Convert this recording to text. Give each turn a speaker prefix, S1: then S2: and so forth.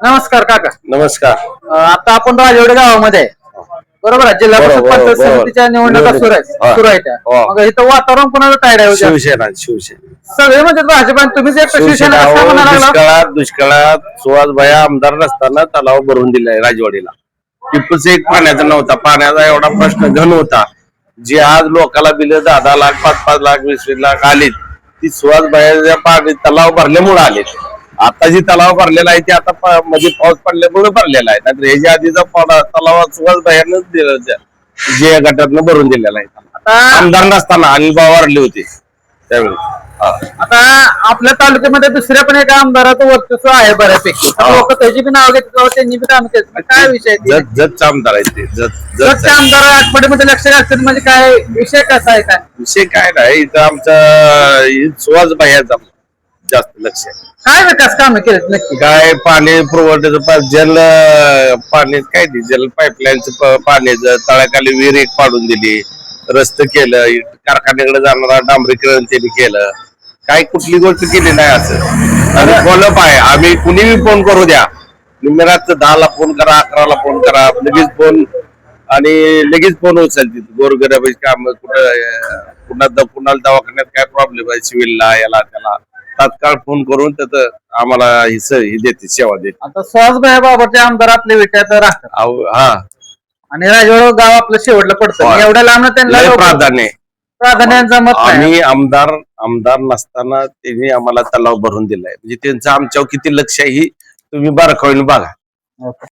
S1: नमस्कार काका
S2: नमस्कार
S1: अं, आता आपण राजवाडे गावामध्ये आहे. बरोबर आहे जिल्हा परिषद
S2: बरोबर,
S1: पंचायत
S2: बरोबर.
S1: समितीच्या निवडणुका सुरू आहेत
S2: हा.
S1: सुरू आहेत त्या.
S2: हा.
S1: मग इथं वातावरण कोणाचं टायड आहे उद्या?
S2: शिवसेना शिवसेना
S1: सगळे म्हणजे भाजप तुम्हीच एक
S2: शिवसेना
S1: शिवसेना
S2: अहो,
S1: कसं म्हणायला लागला?
S2: दुष्काळात दुष्काळात सुहासभाई आमदार नसताना तलाव भरून दिलाय राजवाडीला टिपूच एक पाण्याचा नव्हता पाण्याचा एवढा प्रश्न घन होता जे आज लोकाला बिल दहा दहा लाख पाच पाच लाख वीस वीस लाख आलीत ती सुहासभाईच्या पाणी तलाव भरल्यामुळे आलेत आता जी तलाव भरलेला आहे ते आता म्हणजे पाऊस पडल्यामुळे भरलेला आहे. नाहीतर ह्याच्या आधीचा तलाव सुहासभाईनंच दिलं जे गटातनं भरून दिलेला आहे. आमदार नसताना अनिल भाऊ वारले होते. त्यावेळी.
S1: आता आपल्या तालुक्यामध्ये दुसऱ्या पण एका आमदाराचं वर्चस्व आहे बऱ्यापैकी.
S2: हा.
S1: लोक त्याची बी नाव घेतात त्यांनी बी काम केलं. काय विषय
S2: जतचा आमदार आहे ते. जत
S1: जर
S2: जत
S1: ते आमदार आठवड्यामध्ये लक्ष घालतात म्हणजे काय? विषय कसा आहे काय?
S2: विषय काय नाही. इथं आमचा सुहास भाईचा जास्त लक्ष आहे.
S1: काय विकास काम केलेत नक्की?
S2: काय पाणी पुरवठ्याचं पा- जल अं, पाणी काय ते जल पाईपलाईनचं पाण्याचं तळाखाली विहीर एक पाडून दिली. रस्ते केलं कारखान्याकडे जाणारा डांबरीकरण त्यांनी केलं. काय कुठली गोष्ट केली नाही असं. आणि फॉलोअप आहे आम्ही कुणी फोन करू द्या. निम्यात दहाला फोन करा अकराला फोन करा लगेच फोन आणि लगेच फोन उचलतील. गोरगरीबाची काम कुठं अं, कुणाला दवाखान्यात काय प्रॉब्लेम आहे? सिव्हिलला याला त्याला. तात्काळ फोन करून त्याचं आम्हाला ही स- ही देते सेवा देते
S1: आता सुहासभाई बाबाचे आमदार आपल्या विट्यात राहतात.
S2: अहो, हा.
S1: आणि राजवाडा गाव आपलं शेवटलं पडतं.
S2: होय.
S1: एवढ्या लांब त्यांना
S2: लय प्राधान्य आहे.
S1: प्राधान्यांचा मत नाही.
S2: आम्ही आमदार आमदार नसताना त्यांनी आम्हाला तलाव भरून दिलाय. म्हणजे त्यांचं आमच्यावर किती लक्ष आहे ही तुम्ही बारकाईने बघा.